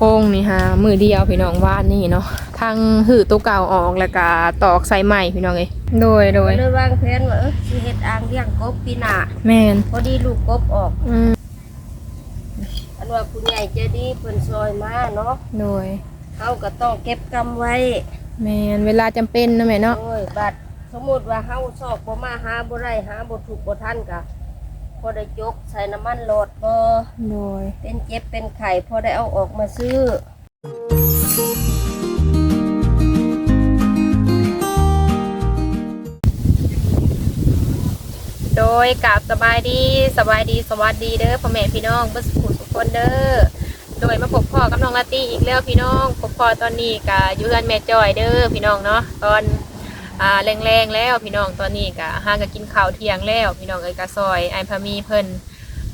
ค้งนี่ฮะมือเดียวพี่น้องวาดนี่เนาะทางหือตัวเก่าออกแล้วก็ตอกใส่ใหม่พี่น้องเอ้ยโดยโดยก็เลยวางแผนว่าเออสิเฮ็ดอ่างเลี้ยงกบปีหน้าแม่นพอดีลูกกบออกอืมอันว่าผู้ใหญ่ใจดีเพิ่นซอยมาเนาะโดยเฮาก็ต้องเก็บกำไว้แม่นเวลาจำเป็นนะแม่เนาะ โอ้ยบัดสมมุติว่าเฮาสอบบ่มาหาบ่ได้หาบ่ถูกบ่ทันก็ พอได้จกใส่น้ำมันโลดบ่โดย เป็นเจ็บเป็นไข้พอได้เอาออกมาซื้อ โดยกับสบายดีสบายดีสวัสดีเด้อพ่อแม่พี่น้องเบ่สุขสุขคนเด้อโดยมาพบพ่อกับน้องลาตี้อีกแล้วพี่น้องพบพ่อตอนนี้ก็อยู่เฮือนแม่จอยเด้อพี่น้องเนาะตอน อ่าแรงๆแล้วพี่น้องตอนนี้ก็ห่างก็กินข้าวเที่ยงแล้ว พี่น้องเอ้ยก็ซอยไอ้พามีเพิ่น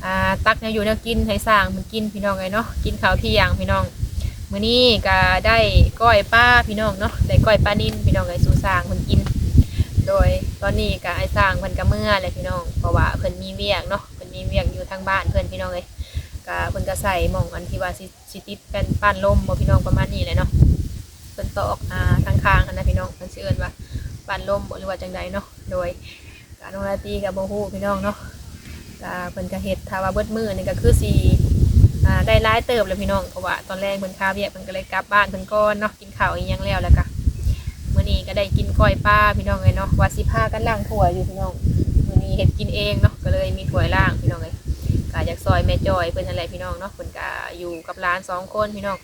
อ่าตักแนวอยู่แนวกินให้สร้างมันกินพี่น้องเอ้ยเนาะกินข้าวเที่ยงพี่น้องมื้อนี้ก็ได้ก้อยป้าพี่น้องเนาะได้ก้อยปลานิ่นพี่น้องเอ้ยสู่สร้างเพิ่นกิน โดยตอนนี้ก็ไอ้สร้างเพิ่นก็เมื่อเลยพี่น้องเพราะว่าเพิ่นมีเวียกเนาะเพิ่นมีเวียกอยู่ทางบ้านเพิ่นพี่น้องเลยก็เพิ่นก็ใส่หม่องอันที่ว่าสิสิติดเป็นป้านลมบ่พี่น้องประมาณนี้เลยเนาะเพิ่นตอกอ่าทางคางอันนะพี่น้องเพิ่นสิเอิ้นว่า ป้านลมบ่หรือว่าจังใดเนาะโดยการนองราตรีก็บ่ฮู้พี่น้องเนาะก็เพิ่นก็เฮ็ดถ้าว่าเบิดมือนี่ก็คือสิอ่าได้หลายเติบเลยพี่น้องเพราะว่าตอนแรกเพิ่นคาเวียกเพิ่นก็เลยกลับบ้านเพิ่นก่อนเนาะกินข้าวอีหยังแล้วแล้วก็มื่อนี้ก็ได้กินก้อยปลาพี่น้องเลยเนาะว่าสิพากันล่างถ้วยอยู่พี่น้องมื่อนี้เห็ดกินเองเนาะก็เลยมีถ้วยล่างพี่น้องเลยก็อยากซอยแม่จอยเพิ่นอะไรพี่น้องเนาะเพิ่นก็อยู่กับร้านสองคนพี่น้อง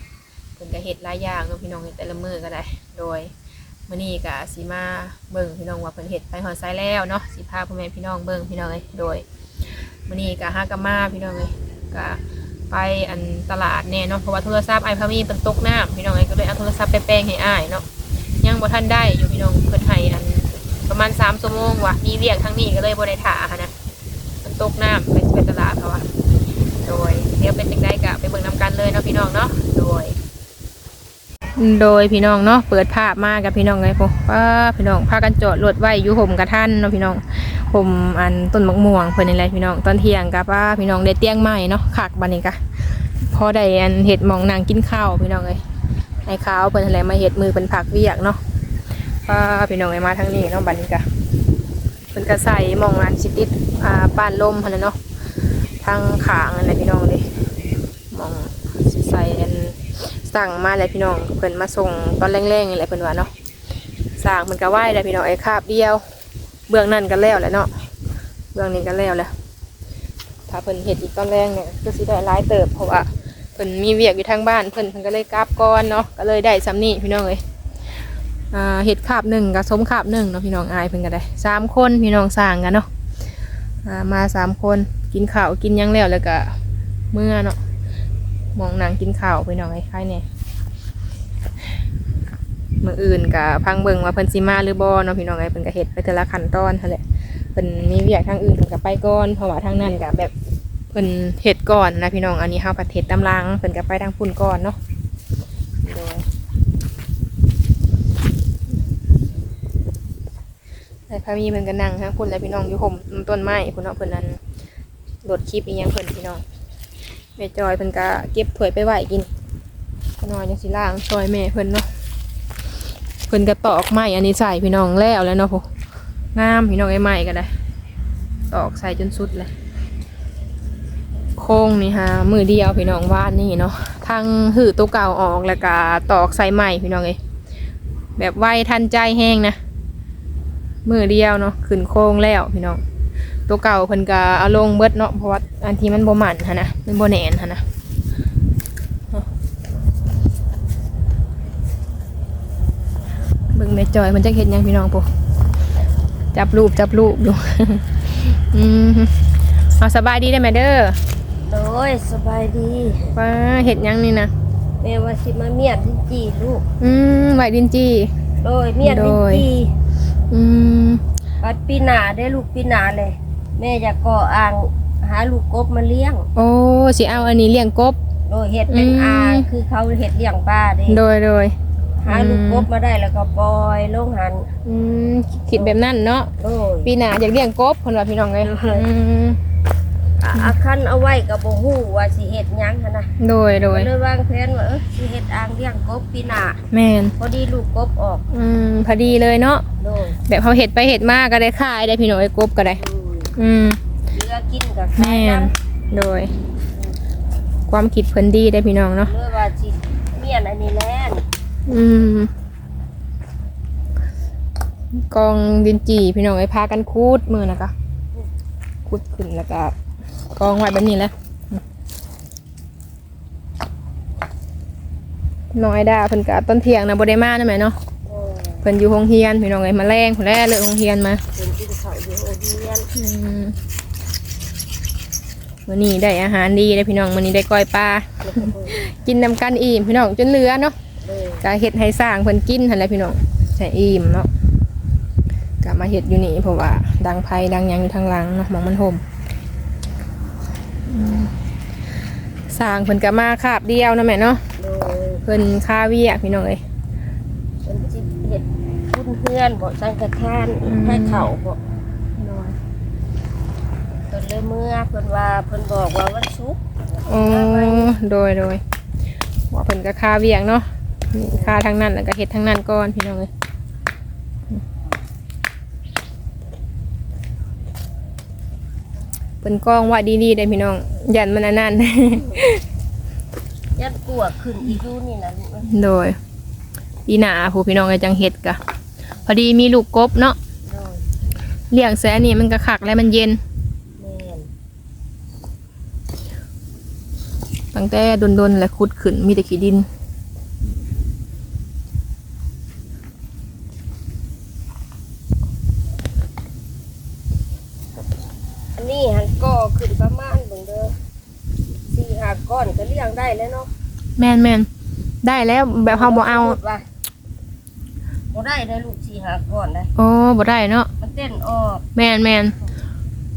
เพิ่นก็เฮ็ดหลายอย่างเนาะพี่น้องแต่ละมื้อก็ได้โดย มื่อนี้ก็สิมาเบิ่งพี่น้องว่าเพิ่นเฮ็ดไปหอดไซแล้วเนาะสิพาพ่อแม่พี่น้องเบิ่งพี่น้องเลยโดยมื่อนี้ก็ห้ากะมาพี่น้องเลยก็ไปอันตลาดแน่เนาะเพราะว่าโทรศัพท์ไอพามีเพิ่นตกน้ำพี่น้องเลยก็เลยเอาโทรศัพท์ไปแปลงให้อ้ายเนาะยังบ่ทันได้อยู่พี่น้องเพิ่นให้อันประมาณ3ชั่วโมงว่ะมีเวียกทั้งนี้ก็เลยบ่ได้ถ่าค่ะนะมันตกน้ำไปไปตลาดเขาอะโดยเดี๋ยวเป็นจังได๋ก็ไปเบิ่งนํกันเลยเนาะพี่น้องเนาะโดย โดยพี่น้องเนาะเปิดภาพมากับพี่น้องไงพวกป้าพี่น้องพากันจอดรถไว้อยู่ห่มกระทันเนาะพี่น้องห่มอันต้นมะม่วงเพิ่นนี่แหละพี่น้องตอนเที่ยงกับป้าพี่น้องได้เตียงใหม่เนาะขากบัดนี้กะพอได้อันเห็ดมองนางกินข้าวพี่น้องเอ้ยไอ้ข้าวเพิ่นอะไรมาเฮ็ดมือเป็นผักเวียกเนาะป้าพี่น้องไอ้มาทางนี้เนาะบัดนี้กะเพิ่นก็ใส่มองอันสิดติดอ่าป้านลมหั่นน่ะเนาะทางขางอะพี่น้องเด้หมองสิใส่อัน สั่งมาเลยพี่น้องเพิ่นมาส่งตอนแรงๆนี่แหละเพิ่นว่าเนาะสร้างมันก็ไหวแล้วพี่น้องไอ้คาบเดียว เบื้องนั้นก็แล้วแหละเนาะเบื้องนี้ก็แล้วแหละถ้าเพิ่นเฮ็ดอีกตอนแรงเนี่ยก็สิได้หลายเติบเพราะว่าเพิ่นมีเวียกอยู่ทางบ้านเพิ่นเพิ่นก็เลยกลับก่อนเนาะก็เลยได้ซ้ำนี่พี่น้องเอ้ยเห็ดคาบหนึ่งกับสมคาบหนึ่งเนาะพี่น้องอายเพิ่นก็ได้สามคนพี่น้องสร้างกันเนาะมาสามคนกินข้าวกินยังแล้วแล้วก็เมื่อเนาะ มองนางกินข้าวพี่น้องไอ้ใครเนี่ยมื่ออื่นกับพังเบิงว่าเพิ่นสิมาหรือบ่เนาะพี่น้องไอ้เพิ่นก็เฮ็ดไปแต่ละขั้นตอนนั่นแหละเพิ่นมีเวียกทางอื่นเพิ่นก็ไปก่อนเพราะว่าทางนั้นก็แบบเพิ่นเห็ดก่อนนะพี่น้องอันนี้เฮาผัดเห็ดตำลังเพิ่นก็ไปทางพุ่นก่อนเนาะโดยไอ้พามีเพิ่นก็นั่งทางพุ่นแล้วพี่น้องอยู่ห่มต้นไม้พุ่นเนาะเพิ่นนั้นโหลดคลิปอีหยังเพิ่นพี่น้อง แม่จอยเพิ่นก็เก็บถ้วยไปไหวกินก็นอนจังสิล่างซอยแม่เพิ่นเนาะเพิ่นก็ตอกไม้อันนี้ใส่พี่น้องแล้วแล้วเนาะพงามพี่น้องไอ้ไม้ก็ได้ ตอกใส่จนสุดเลยโค้งนี่ฮะมือเดียวพี่น้องวาดนี่เนาะทางหือตัวเก่าออกแล้วก็ตอกใส่ใหม่พี่น้องเอ้ยแบบไวทันใจแห้งนะมือเดียวเนาะขึ้นโค้งแล้วพี่น้อง ตัวเก่าเพิ่นก็เอาลงเบิดเนาะเพราะว่าอันที่มันบ่หมันฮะนะมันบ่แหนนฮะนะเบิ่งในจอยมันจะเห็นยังพี่น้องปุ๊จับรูปจับรูปอยู่อืมเอาสบายดีได้ไหมเด้อโดยสบายดีว่าเห็ดหยังนี่นะแม่ว่าสิมาเมียดลิ้นจีลูก อืมไหวดินจีโดยเมียดลิ้นจีอืมปัดปีหน้าได้ลูกปีหน้าเลย แม่อยากก่ออ่างหาลูกกบมาเลี้ยง โอ้สิเอาอันนี้เลี้ยงกบ โดยเห็ดเป็นอืม อ่างคือเขาเห็ดเลี้ยงปลาเด้โดยโดย หาลูกกบมาได้แล้วก็ปล่อยลงหันอืมคิดแบบนั้นเนาะโดย ปีหน้าอยากเลี้ยงกบคนว่าพี่น้องเลยเอออืมอะอาคันเอาไว้ก็บ่ฮู้ว่าสิเฮ็ดหยังหั่นนะโดยโดยก็เลยวางแผนว่าเออสิเฮ็ดอ่างเลี้ยงกบปีหน้าแม่นพอดีลูกกบออกอืมพอดีเลยเนาะโดยแบบเขาเห็ดไปเห็ดมาก็ได้ขายได้พี่น้องไอ้กบก็ได้ อืม อืมเหลือกินก็แม่ขายนนโดย ความคิดเพิ่นดีได้พี่น้องเนาะเลยว่าสิเมียนอันนี้แหละอืมกองดินจีพี่น้องไอ้พากันคูดมือนะกะคูดขึ้นแล้วก็กองไว้แบบนี้แหละอืมน้องไอ้ดาเพิ่นกะต้นเที่ยงนะบ่ได้มานะแม่เนาะ โอ้เพิ่นอยู่โรงเรียนพี่น้องไอ้มาแรงพุ่นแลเลยโรงเรียนมา เป็น เรียนอืมวันนี้ได้อาหารดีได้พี่น้องวันนี้ได้ก้อยปลาแล้วก็เบิ่งกินนำกันอิ่มพี่น้องจนเหลือเนาะเลยกะเฮ็ดให้สร้างเพิ่นกินหั่นแหละพี่น้องใช่อิ่มเนาะกะมาเฮ็ดอยู่นี่เพราะว่า ดังไผดังหยังอยู่ทางหลังเนาะหมองมันห่มอืมสร้างเพิ่นก็มาคาบเดียวเนาะแม่เนาะเลยเพิ่นค่าเวียกพี่น้องเอ้ย เป็นสิเฮ็ดคุณเพื่อนบ่สังฆทานอืม ให้เขาบ่เพิ่ นเลยเมื่อเพิ่นว่าเพิ่นบอกว่าวันศุกร์อ๋อโดยโดยว่าเพิ่นก็ค่าเวียกเนาะนี่ค่าทางนั้นแล้วก็เฮ็ดทางนั้นก่อนพี่น้องเอ้ยเป็นกล้องว่าดีๆได้พี่น้องยันมันอันนั่นยัดกลัวขึ้นอีกอยู่นี่นะลูกเอ้ยโดยปีหนาผู้พี่น้องก็จังเฮ็ดกะพอดีมีลูกกบเนาะโดยเลี้ยงแสนี่มันก็คักและมันเย็น แม่น ตั้งแต่ดนๆและขุดขึ้นมีแต่ขี้ดิน อันนี้หันก่อขึ้นประมาณเบิ่งเด้อสี่ห้าก้อนก็เลี้ยงได้แล้วเนาะแม่นแม่นได้แล้วแบบเฮาบ่เอาพูดว่าบ่ได้ได้ลูกสี่ห้าก้อนได้โอ้บ่ได้เนาะมันเต้นออกแม่นแม่น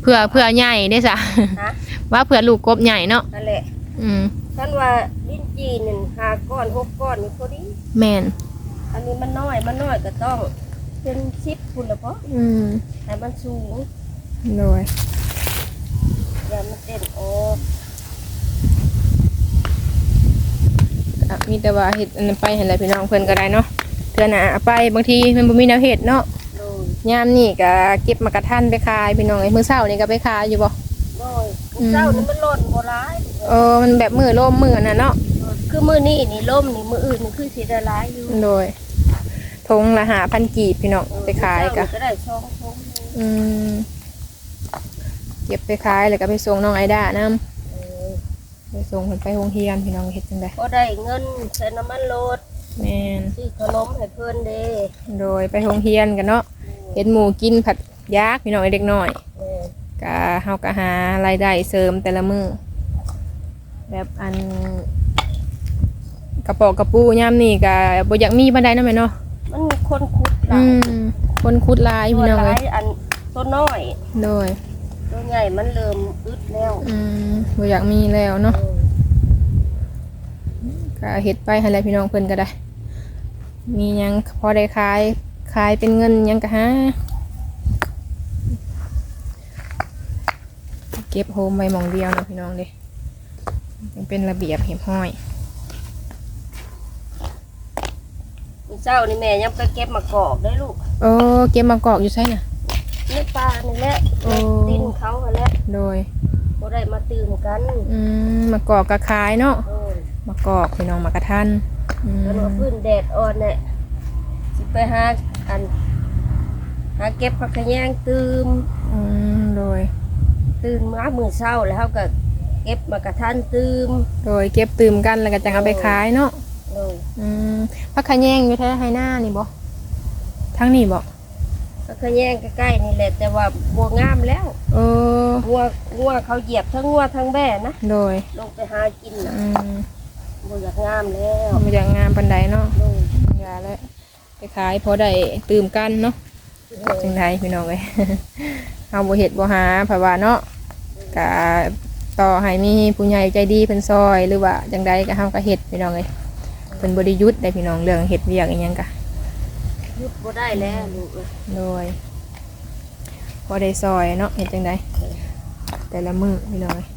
เพื่อเพื่อใหญ่ได้ซะฮะว่าเพื่อลูกกบใหญ่เนาะนั่นแหละ อืมท่านว่าลิ้นจีหนึ่งห้าก้อนหกก้อนนี่พอดีแม่นอันนี้มันน้อยมันน้อยก็ต้องเป็นสิบคุณละเพราะอืมแต่มันสูงโดยอย่ามันเต้นออกอะมีแต่ว่าเฮ็ดอันนั้นไปหั่นแหละพี่น้องเพิ่นก็ได้เนาะเทื่อหน้าเอาไปบางทีมันบ่มีแนวเฮ็ดเนาะโดยยามนี่ก็เก็บมากระทันไปขายพี่น้องไอ้มื้อเช้านี่ก็ไปขายอยู่บ่โดยเจ้านี่มันหล่นโบราณ เออมันแบบมือล่มมือน่ะเนาะคือมือนี่นี่ล่มนี่มืออื่นนี่คือสีละลายอยู่โดยทงละหาพันกีบพี่น้องไปขายกะเจ้นี่ก็ได้ช่องช่องอืมเก็บไปขายแล้วก็ไปส่งน้องไอด้านํเออไปส่งเพิ่นไปโรงเรียนพี่น้องเฮ็ดจังได๋ก็ได้เงินใส่น้ำมันรถแม่นซื้อขนมให้เพื่อนเด้โดยไปโรงเรียนกันเนาะเฮ็ดหมูกินผัดยากพี่น้องไอ้เด็กน้อยเออก็เฮาก็หารายได้เสริมแต่ละมื้อ แบบอัน กระเป๋ากระปูยามนี่ก็บ่อยากมีบันไดเนาะแม่เนาะมันมีคนคุดหลาอืยมคนคุดหลายตัพี่วน้องหเลลายยอันตัวน้อย โดยตัวใหญ่มันเริ่มอึดแล้วอืมบ่อยากมีแล้วเนาะ เออ ก็เฮ็ดไปให้แหละพี่น้องเพิ่นก็ได้ มีหยังพอได้ขาย ขายเป็นเงินหยังก็หาเก็บโฮมไว้หมองเดียวเนาะพี่น้องเด้ยัง เป็นระเบียบเหียบห้อยมีเจ้านี่แม่ยังไปเก็บมากอกได้ลูกโอ้เก็บมากอกอยู่ใช่น่ะในป่านี่แหละโอ้ในดินเขาหั่นแหละโดยบ่ได้มาตื่มกันอืมมากอกก็ขายเนาะโอ้ยมากอกพี่น้องมากระทันอืมแล้วว่าพื้นแดดอ่อนเนี่ยสิไปหาอันหาเก็บผักขะแยงตื่มอืมโดย ตื่นมามื้อเช้าแล้วเขาก็ เก็บมากระทันตื่มโดยเก็บตื่มกันแล้วก็จังเอาไปขายเนาะโอ้ยอืมพักขะแยงอยู่แท้ไฮหน้านี่บ่ทั้งนี่บ่ผักขะแยงใกล้ๆนี่แหละแต่ว่าบัวงามแล้วเอองัวงัวเขาเหยียบทั้งงัวทั้งแบ่นะโดยลงไปหากินน่ะอืมบัวอยากงามแล้วมันอย่างงามปันไดเนาะโอ้ยยาแล้วไปขายพอได้ตื่มกันเนาะโอ้ยจังไดพี่น้องเอ้ย เอาบ่เฮ็ดบ่หาเพราะว่าเนาะกะ ต่อให้มีผู้ใหญ่ใจดีเพิ่นซอยหรือว่าจังใดก็เฮาก็เฮ็ดพี่น้องเอ้ยเพิ่นบ่ได้หยุดได้พี่น้องเรื่องเฮ็ดเวียกอีหยังกะหยุดบ่ได้แล้วลูกเอ้ยโดยบ่ได้ซอยเนาะเฮ็ดจังใดแต่แต่ละมื้อพี่น้องเอ้ย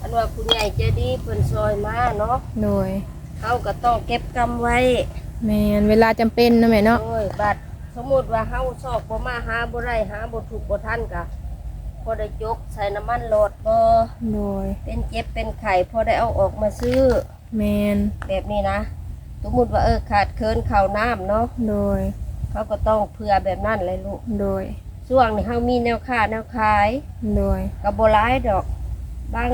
อันว่าผู้ใหญ่ใจดีเพิ่นซอยมาเนาะโดยเฮาก็ต้องเก็บกำไว้แม่นเวลาจำเป็นเนาะแม่เนาะโอ้ยบัดสมมุติว่าเฮาซอกบ่มาหาบ่ได้หาบ่ถูกบ่ทันก็พ อได้จกใส่น้ำมันโลดบ่โดย เป็นเจ็บเป็นไข้พอได้เอาออกมาซื้อแม่นแบบนี้นะสมมุติว่าเออขาดเคินข้าวน้ำเนาะโดย เขาก็ต้องเผื่อแบบนั้นเลยลูกโดยช่วงนี้เฮามีแนวค่าแนวขายโดยก็บ่หลายดอก บาง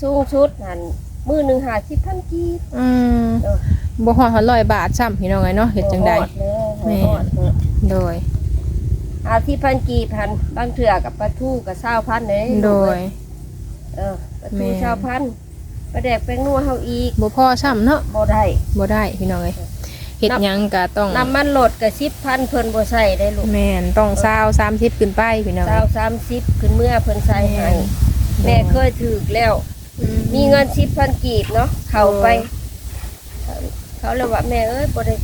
สูงชุดนั่นมือหนึง50,000กีบอืมเออบ่ฮอด100บาทซ้ำพี่น้องเอ้ยเนาะเฮ็ดจังได๋บ่ฮอเลยแม่บ่ฮอดเลยโดย อาที่พันกีพันบางเถื่อกับปลาทูกับเศร้าพันเลยโดย เออปลาแม่ทูเศร้าพันปลาแดกแป้งนัวเฮาอีกบ่พอซ้ำเนาะบ่ได้บ่ได้พี่น้องเอ้ยเฮ็ดหยังก็ต้องน้ำมันโหลดกับสิบพันเพิ่นบ่ใส่ได้ลูกแม่นต้องซาว30ขึ้นไปพี่น้องเศร้าเอ้ยสามสิบขึ้นเมื่อเพิ่นใส่ให้แม่แม่เคยถือแล้ว มีเงินสิบพันกีบเนาะเข้าไป เขาเลยว่าแม่เอ้ยบ่ได้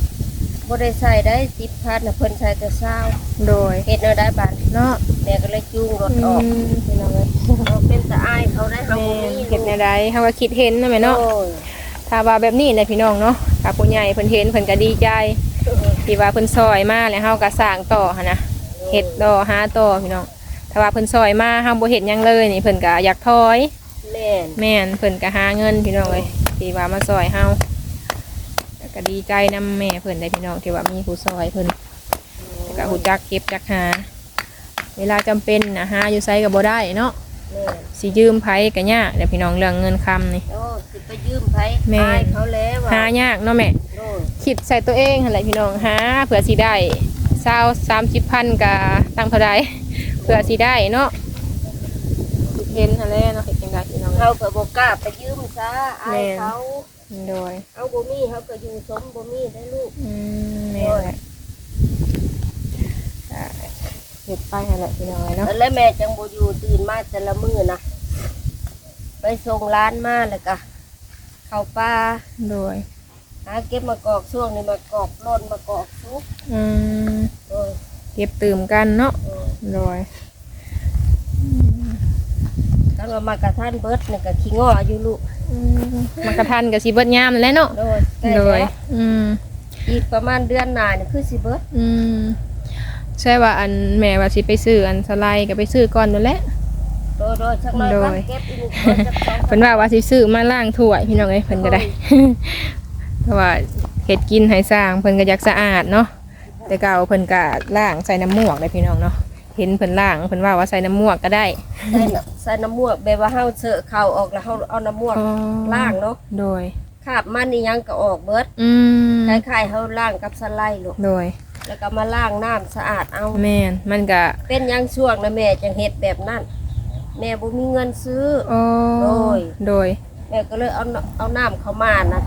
บ่ได้ใส่ได้สิบพันน่ะเพิ่นใส่แต่เศร้าโดยเฮ็ดเอาได้บาดเนาะแม่ก็เลยจูงรถอืออกมพี่น้องเอ้ยเอาเป็นตาอายเขาได้เฮาแม่บ่มีเฮ็ดแนวใดเฮาก็คิดเห็นนะแม่เนาะ โอ้ยถ้าว่าแบบนี้นะพี่น้องเนาะถ้าผู้ใหญ่เพิ่นเห็นเพิ่นก็ดีใจที่ว่าเพิ่นซอยมาแล้วเฮาก็สร้างต่อหันนะเฮ็ดต่อหาต่อพี่น้องถ้าว่าเพิ่นซอยมาเฮาบ่เฮ็ดหยังเลยนี่เพิ่นก็อยากถอย แม่นแม่นเพิ่นก็หาเงินพี่น้องเอ้ยที่ว่ามาซอยเฮาแล้ว ก็ดีใจนํแม่เพิ่นได้พี่น้องที่ว่ามีผู้ซอยเพิ่นแล้วก็ฮู้จักเก็บจักหา เวลาจำเป็นนะหาอยู่ไสก็บ่ได้เนาะแม่นสิยืมไผก็ยากเดี๋ยวพี่น้องเรื่องเงินคำนี่ โอ้สิไปยืมไผแม่นอายเขาแล้วว่ะหายากเนาะแม่ โน่นคิดใส่ตัวเองอะไรพี่น้องหาเผื่อสิได้เศร้าสามสิบพันกับตั้งเท่าใด เผื่อสิได้เนาะเห็นอะไรเนาะเห็นยังไงพี่น้อง เขาก็บ่กล้าไปยืมซะอายแม่นเขา โดยเอาบ่มีเขาก็อยู่สมบ่มีได้ลูกอืมแม่นแหละอ่าเห็ดไปนั่นแหละพี่น้องเนาะแล้วแม่จังบ่อยู่ตื่นมาแต่ละมื้อนะไปส่งร้านมาแล้วก็เข้าป่าโดยหาเก็บมากอกช่วงนี้มากอกล่นมากอกซุกอืมโอ้ยเก็บตื่มกันเนาะโอ้ยโดยถ้าว่ามากระทันเบิดนี่ก็ขี้ง้ออยู่ลูกอื มมากระทันกับสิเบิดยามนั่นแหล้วเนาะโดยใกล้โดยแล้วอืมอีกประมาณเดือนหน้านี่คือสิเบิดอืมใช่ว่าอันแม่ว่าสิไปซื้ออันสไลด์ก็ไปซื้อก่อนนั่นแหละ โดยโดยชักหน้อยโดยพันเก็บอีกคนจักสองเพิ่นว่าว่าสิซื้อมาล้างถ้วยพี่น้องเอ้ยเพิ่นก็ได้ เพราะว่าเฮ็ดกินให้สร้างเพิ่นก็อยากสะอาดเนาะแต่เก่าเพิ่นก็ล้างใส่น้ำมวกได้พี่น้องเนาะ เห็นเพิ่นล้างเพิ่นว่าว่าใส่น้ำมวกก็ได้ใส่น้ำใส่น้ำมวกแบบว่าเฮาเสอะเข่าออกแล้วเฮาเอาน้ำมวกล้างเนาะโดยคราบมันนี่ยังก็ออกเบิดอืมคล้ายๆเฮาล้างกับสไลด์ลูกโดย แล้วก็มาล้างน้ำสะอาดเอาแม่นมันก็เป็นหยังช่วงนะแม่จังเฮ็ดแบบนั้น แม่บ่มีเงินซื้อโอ้โดยโดยแม่ก็เลยเอาน้ำเอาน้ำเข้ามานะ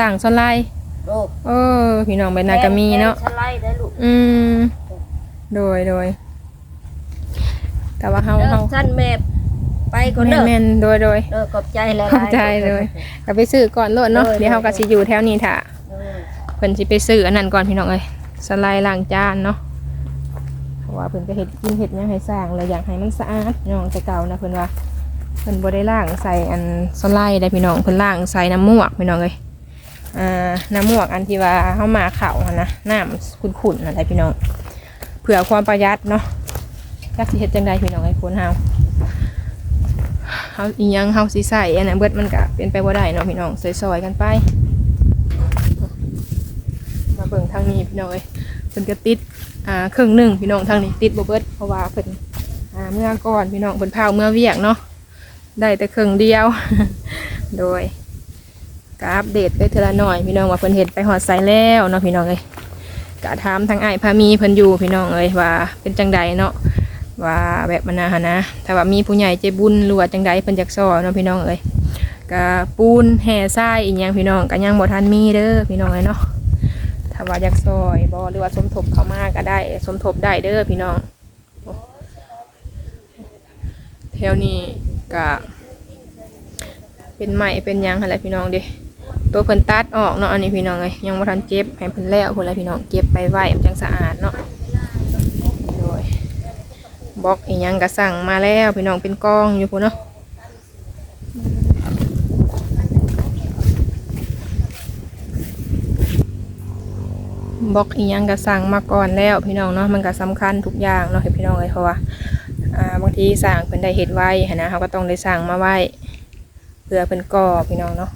ต่างสไลด์โลูกโอ้พี่น้องไปนาก็มีเนาะสไลด์ได้ลูกอืมโดยโดย แต่ว่าเฮาเด้อเฮาท่านแม่ไปก่อนแม่เด้นอแม่นโดยโดยเด้อขอบใจหลายๆขอบใจเลยก็ไปซื้อก่อนโลดเนาะโดย เดี๋ยวเฮาก็สิอยู่แถวนี้ถ้าเด้อเพิ่นสิไปซื้ออันนั้นก่อนพี่น้องเอ้ยสไลด์ล้างจานเนาะเพราะว่าเพิ่นก็เฮ็ดกินเฮ็ดหยังให้สร้างเลยอยากให้มันสะอาดพี่น้องแต่เก่านะเพิ่นว่าเพิ่นบ่ได้ล้างใส่อันสไลด์ได้พี่น้องเพิ่นล้างใส่น้ำมวกพี่น้องเอ้ยอ่าน้ำมวกอันที่ว่าเฮามาเข้าหั่นนะน้ำขุ่นๆนั่นแหละพี่น้องเพื่อความประหยัดเนาะ จักสิเฮ็ดจังไดพี่น้องไอ้คนเฮาเฮาอีหยังเฮาสิใส่อันนั้นเบิดมันก็เป็นไปบ่ได้เนาะพี่น้องซอยๆกันไป มาเบิ่งทางนี้พี่น้องเอ้ยเพิ่นก็ติดอ่าครื่งหนึ่งพี่น้องทางนี้ติดบ่เบิดเพราะว่าเพิ่นอ่าเมื่อก่อนพี่น้องเพิ่นพาเมื่อเวียกเนาะได้แต่ครื่งเดียว โดยก็อัปเดตไปเทอละหน่อยพี่น้องว่าเพิ่นเฮ็ดไปฮอดไสแล้วเนาะพี่น้องเอ้ยก็ถามทางไอ้พามีเพิ่นอยู่พี่น้องเอ้ยว่าเป็นจังใดเนาะ ว่าแบบมันนะหนนะถ้าว่ามีผู้ใหญ่ใจบุญหรือว่าจังใดเพิ่นอยากซอยเนาะพี่น้องเอ้ยก็ปูนแห่ทรายอีหยังพี่น้องก็ยังบ่ทันมีเด้อพี่น้องเอ้ยเนาะถ้าว่าอยากซอยบอหรือว่าสมทบเข้ามาก็ได้ สมทบได้เด้อพี่น้องแถวนี้ก็เป็นใหม่เป็นยังอะไรพี่น้องเด้ตัวเพิ่นตัดออกเนาะอันนี้พี่น้องเลยยังบ่ทันเก็บให้เพิ่นแล้วคนละพี่น้องเก็บไปไว้จังสะอาดเนาะ บล็อกอีหยังก็สั่งมาแล้ว พี่น้องเป็นกองอยู่พุ่นเนาะบล็อกอีหยังก็สั่งมาก่อนแล้ว พี่น้องเนาะมันก็สำคัญทุกอย่างเนาะให้พี่น้องเลยเพราะว่าบางทีสั่งเพิ่นได้เฮ็ดไว้หั้นนะเขาก็ต้องได้สั่งมาไว้เพื่อเพิ่นก่อพี่น้องเนาะ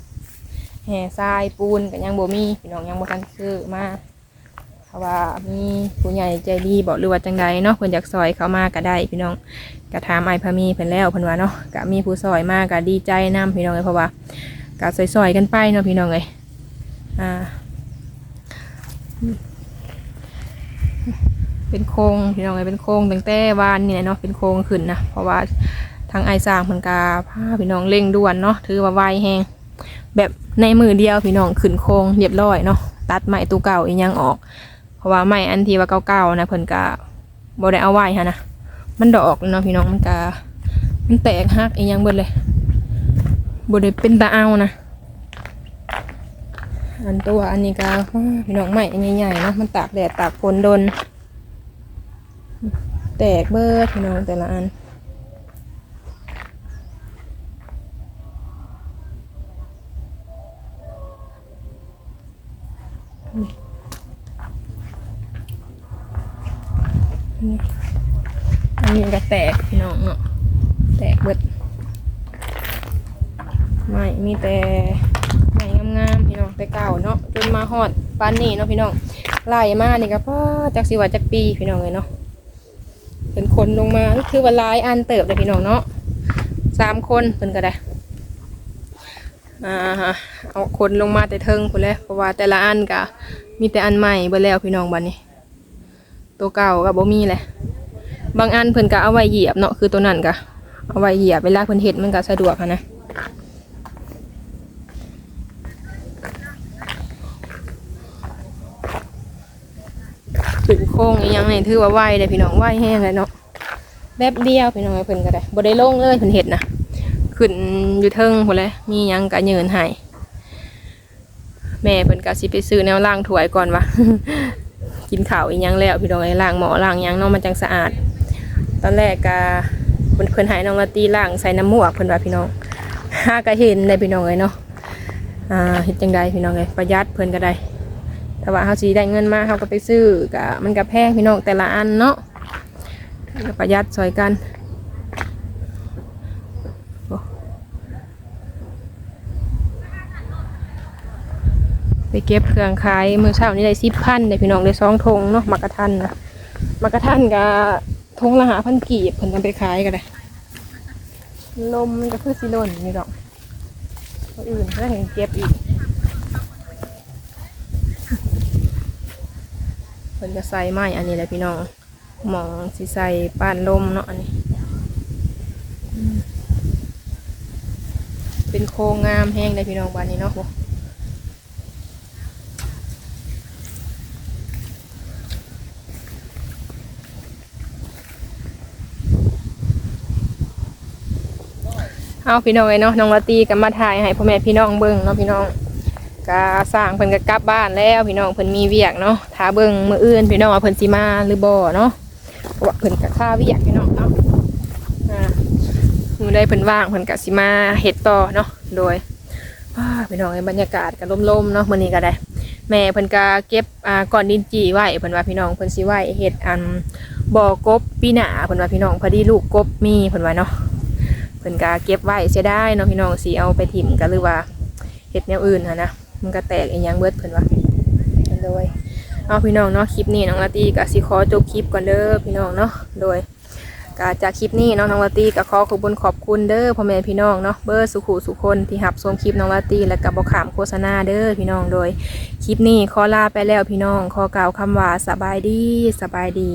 แห่ทรายปูนก็ยังบ่มีพี่น้องยังบ่ทันซื้อมา เพราะว่ามีผู้ใหญ่ใจดีบอกหรือว่าจังใดเนาะเพิ่นอยากซอยเขามาก็ได้พี่น้องก็ถามไอ้พามีเพิ่นแล้วเพิ่นว่าเนาะก็มีผู้ซอยมาก็ดีใจนํพี่น้องเลยเพราะว่าก็ซอยๆกันไปเนาะพี่น้องเลยอ่าเป็นโครงพี่น้องเลยเป็นโครงตั้งแต่วานเนี่ยเนาะเป็นโครงขึ้นนะเพราะว่าทางไอ้สร้างเพิ่นกาพาพี่น้องเร่งด่วนเนาะถือว่าไวแฮงแบบในมือเดียวพี่น้องขึ้นโครงเรียบร้อยเนาะตัดไม้ตัวเก่าอีกยังออก เพราะว่าไม้อันที่ว่าเก่าๆนะเพิ่นก็บ่ได้เอาไว้ฮะนะมันดอกเนาะพี่น้องมันก็มันแตกหักอีกยังเบิดเลยบ่ได้เป็นตาเอานะอันตัวอันนี้ก็พี่น้องไม้ใหญ่ๆนะมันตากแดดตากฝนโดน แตกเบิดพี่น้องแต่ละอัน อันนี้ก็แตกพี่น้องเนาะแตกเบิดไม่มีแต่ไม่งามๆพี่น้องแต่เก่าเนาะจนมาฮอดปานนี้เนาะพี่น้องไล่มานี่ก็พ่อจักสิว่าจักปีพี่น้องเลยเนาะเป็นคนลงมาคือว่าลายอันเติบเลยพี่น้องเนาะสามคนเพิ่นก็ได้อ่าเอาคนลงมาแต่เทิงพุ่นแล้วเพราะว่าแต่ละอันก็มีแต่อันใหม่เบิดแล้วพี่น้องบัดนี้ ตัวเก่าก็บ่มีแหละบางอันเพิ่นก็เอาไว้เหยียบเนาะคือตัวนั้นก็เอาไว้เหยียบเวลาเพิ่นเฮ็ดมันก็สะดวกนะขึ้นโค้งอีหยังนี่ถือว่าไวเลยพี่น้องไวแห้งเลยเนาะแป๊บเดียวพี่น้องเพิ่นก็ได้บ่ได้ลงเลยเพิ่นเฮ็ดนะขึ้นอยู่เทิงพุ่นแหละมีหยังก็ยืนให้แม่เพิ่นก็สิไปซื้อแนวล้างถวยก่อนวะ กินข้าวอีหยังแล้วพี่น้องไอ้ล้างหมอล้างหยังน้องมันจังสะอาด ตอนแรกก็เพิ่นเพิ่นหายน้องละตีล้างใส่น้ำหมวกเพิ่นว่าพี่น้องหาก็เห็นในพี่น้องเอ้ยเนาะอ่าเห็ดจังไดพี่น้องเอ้ยประหยัดเพิ่นก็ได้แต่ว่าเขาสีได้เงินมาเขาก็ไปซื้อก็มันก็แพงพี่น้องแต่ละอันเนาะประหยัดซอยกัน ไปเก็บเครื่องขายมือเช้านี้ได้10,000ได้พี่น้องได้สองธงเนาะมักกะทันนะมักกะทันก็ธงละ5,000กีบเพิ่นนำไปขายก็ได้ลมมันก็คือสิล่นนี่ดอกตัวอื่นก็เห็นเก็บอีกเพิ่นจะใส่ไม้อันนี้แหละพี่น้องหมองสิใส่ป้านลมเนาะอันนี้เป็นโครงงามแห้งเลยพี่น้องบ้านนี้เนาะ เอาพี่น้องไอ้เนาะน้องละตีกับมาถ่ายให้พ่อแม่พี่น้องเบิ่งเนาะพี่น้องก็สร้างเพิ่นก็กลับบ้านแล้วพี่น้องเพิ่นมีเวียกเนาะถ้าเบิ่งมืออื่นพี่น้องว่าเพิ่นสิมาหรือบ่เนาะเพราะว่าเพิ่นก็ค่าเวียกพี่น้องเนาะอ่ามื้อใดเพิ่นว่างเพิ่นก็สิมาเฮ็ดต่อเนาะโดยว้าพี่น้องเอ้ยบรรยากาศก็ลมๆเนาะมื้อนี้ก็ได้ แม่เพิ่นก็เก็บอ่าก้อนดินจีไว้เพิ่นว่าพี่น้องเพิ่นสิไว้เฮ็ดอันบ่อกบปีหน้าเพิ่นว่าพี่น้องพอดีลูกกบมีเพิ่นว่าเนาะ เพิ่นก็เก็บไว้เสียดายเนาะพี่น้องสิเอาไปถิ่มก็หรือว่าเฮ็ดแนวอื่นหันนะมันก็แตกอีกอย่างเบิดเพิ่นว่าโดยเอาพี่น้องเนาะคลิปนี้น้องลาตี้ก็สิขอจบคลิปก่อนเด้อพี่น้องเนาะโดยก็จากคลิปนี้เนาะน้องลาตี้ก็ขอขอบคุญขอบคุณเด้อพ่อแม่พี่น้องเนาะเบอร์สุขุสุคนที่หับชมคลิปน้องลาตี้และก็บ่ขามโฆษณาเด้อพี่น้องโดย คลิปนี้ขอลาไปแล้วพี่น้องขอกล่าวคำว่าสบายดีสบายดี